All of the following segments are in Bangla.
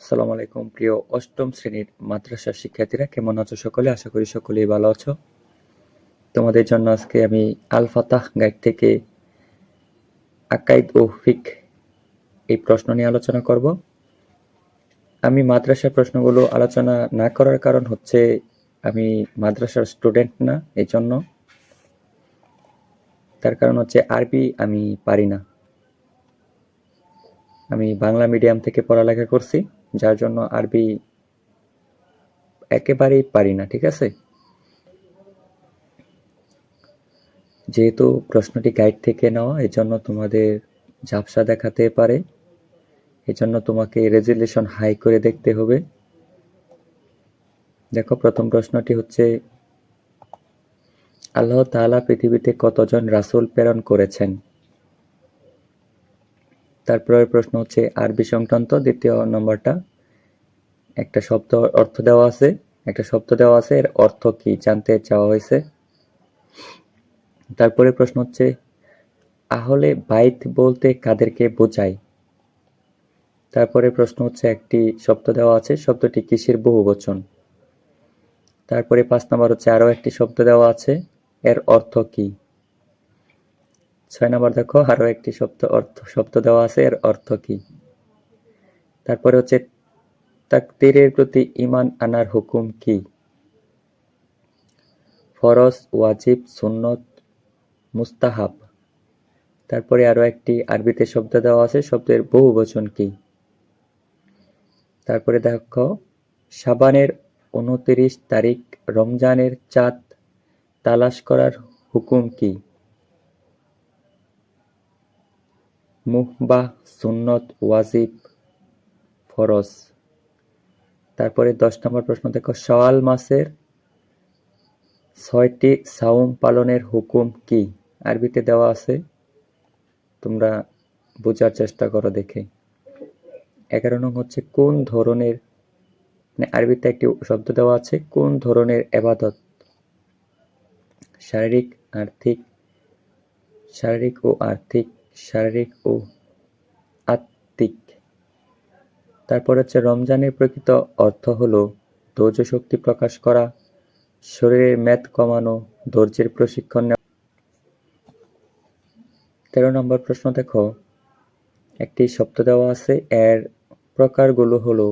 আসসালামু আলাইকুম, প্রিয় অষ্টম শ্রেণির মাদ্রাসার শিক্ষার্থীরা, কেমন আছো সকলে? আশা করি সকলেই ভালো আছো। তোমাদের জন্য আজকে আমি আল ফাতাহ গাইড থেকে আকাইদ ও ফিক এই প্রশ্ন নিয়ে আলোচনা করব। আমি মাদ্রাসার প্রশ্নগুলো আলোচনা না করার কারণ হচ্ছে আমি মাদ্রাসার স্টুডেন্ট না এই জন্য তার কারণ হচ্ছে আরবি আমি পারি না। আমি বাংলা মিডিয়াম থেকে পড়ালেখা করছি, যার জন্য আরবি একেবারেই পারি না, ঠিক আছে? যেহেতু প্রশ্নটি গাইড থেকে নেওয়া এই জন্য তোমাদের ঝাপসা দেখাতে পারে। এজন্য তোমাকে রেজুলেশন হাই করে দেখতে হবে। দেখো, প্রথম প্রশ্নটি হচ্ছে, আল্লাহ তাআলা পৃথিবীতে কতজন রাসূল প্রেরণ করেছেন? তারপরের প্রশ্ন হচ্ছে আরবি সংক্রান্ত দ্বিতীয় নম্বরটা। একটা শব্দ অর্থ দেওয়া আছে। একটা শব্দ দেওয়া আছে, এর অর্থ কি জানতে চাওয়া হয়েছে। তারপরে প্রশ্ন হচ্ছে, আহলে বাইত বলতে কাদেরকে বোঝায়? তারপরে প্রশ্ন হচ্ছে, একটি শব্দ দেওয়া আছে, শব্দটি কিসের বহু বচন তারপরে পাঁচ নম্বর হচ্ছে আরও একটি শব্দ দেওয়া আছে, এর অর্থ কি? ছয় নম্বর দেখো, আরও একটি শব্দ, অর্থ, শব্দ দেওয়া আছে, এর অর্থ কি? তারপরে হচ্ছে, তাকদিরের প্রতি ইমান আনার হুকুম কি? ফরজ, ওয়াজিব, সুন্নত, মুস্তাহাব। তারপরে আরও একটি আরবিতে শব্দ দেওয়া আছে, শব্দের বহু বচন কি? তারপরে দেখো সাবানের উনত্রিশ তারিখ রমজানের চাঁদ তালাশ করার হুকুম কি? মুহবাহ সুন্নত, ওয়াজিব, ফরজ। তারপরে দশ নম্বর প্রশ্ন, দেখো সওয়াল মাসের ছয়টি সাউম পালনের হুকুম কি? আরবিতে দেওয়া আছে। তোমরা বোঝার চেষ্টা করো দেখে। এগারো নং হচ্ছে, কোন ধরনের মানে আরবিতে একটি শব্দ দেওয়া আছে, কোন ধরনের এবাদত? শারীরিক, আর্থিক, শারীরিক ও আর্থিক শারীরিক ও আত্মিক। তারপর হচ্ছে রমজানের প্রকৃত অর্থ হলো ধৈর্য শক্তি প্রকাশ করা শরীরের মেদ কমানো, ধৈর্যের প্রশিক্ষণ নেওয়া। তেরো নম্বর প্রশ্ন দেখো, একটি শব্দ দেওয়া আছে, এর প্রকারগুলো হলো।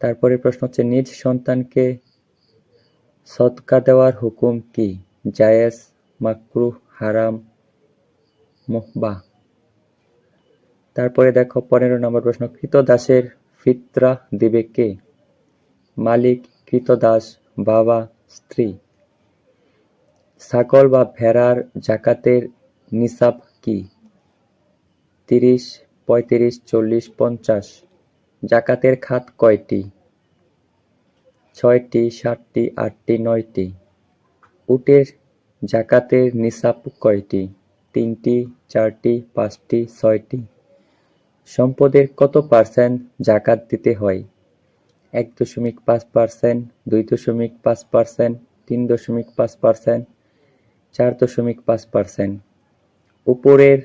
তারপরে প্রশ্ন হচ্ছে, নিজ সন্তানকে সদকা দেওয়ার হুকুম কি? জায়েজ মাকরুহ হারাম মুহবাহ তারপরে দেখো পনেরো নম্বর প্রশ্ন, কৃতদাসের ফিতরা দিবে কে? মালিক, কৃতদাস, বাবা, স্ত্রী। ছাগল বা ভেড়ার জাকাতের নিসাব কি? তিরিশ, পঁয়ত্রিশ, চল্লিশ, পঞ্চাশ। জাকাতের খাত কয়টি? ছয়টি, সাতটি, আটটি, নয়টি। উটের জাকাতের নিসাব কয়টি? তিনটি, চারটি, পাঁচটি, ছয়টি। সম্পদের কত পার্সেন্ট জাকাত দিতে হয়? এক দশমিক পাঁচ পার্সেন্ট, দুই দশমিক পাঁচ পার্সেন্ট, তিন দশমিক পাঁচ পার্সেন্ট, চার দশমিক পাঁচ পার্সেন্ট। উপরের,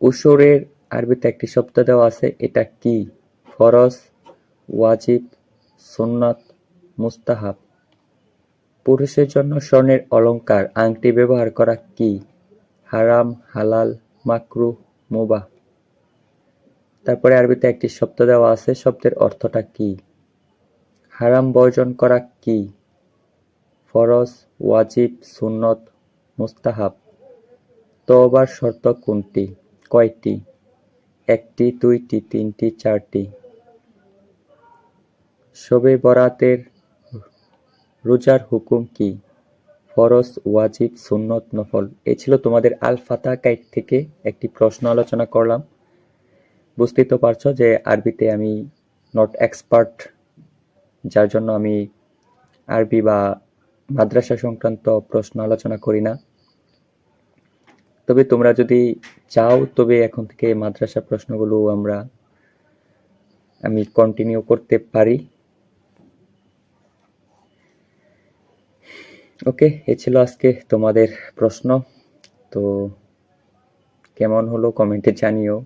উসরের আরবিতে একটি শব্দ দেওয়া আছে, এটা কি? ফরজ, ওয়াজিব, সুন্নাত, মুস্তাহাব। পুরুষের জন্য স্বর্ণের অলঙ্কার, আংটি ব্যবহার করা কি? হারাম হালাল মাকরু মুবাহ। তারপরে আরবিতে একটি শব্দ দেওয়া আছে শব্দের অর্থটা কি? হারাম বর্জন করা কি? ফরজ ওয়াজিব সুন্নত মুস্তাহাব। তওবার শর্ত কোনটি? কয়টি? একটি দুইটি তিনটি চারটি। শবে বরাতের রোজার হুকুম কি? ফরজ, ওয়াজিব, সুন্নত, নফল, এ ছিল তোমাদের আল ফাতা গাইড থেকে একটি প্রশ্ন আলোচনা করলাম। বুঝতেই তো পারছ যে আরবিতে আমি নট এক্সপার্ট যার জন্য আমি আরবি বা মাদ্রাসা সংক্রান্ত প্রশ্ন আলোচনা করি না। তবে তোমরা যদি চাও, তবে এখন থেকে মাদ্রাসা প্রশ্নগুলো আমরা, আমি কন্টিনিউ করতে পারি। ওকে এ ছিল আজকে তোমাদের প্রশ্ন। তো কেমন হলো কমেন্টে জানিও।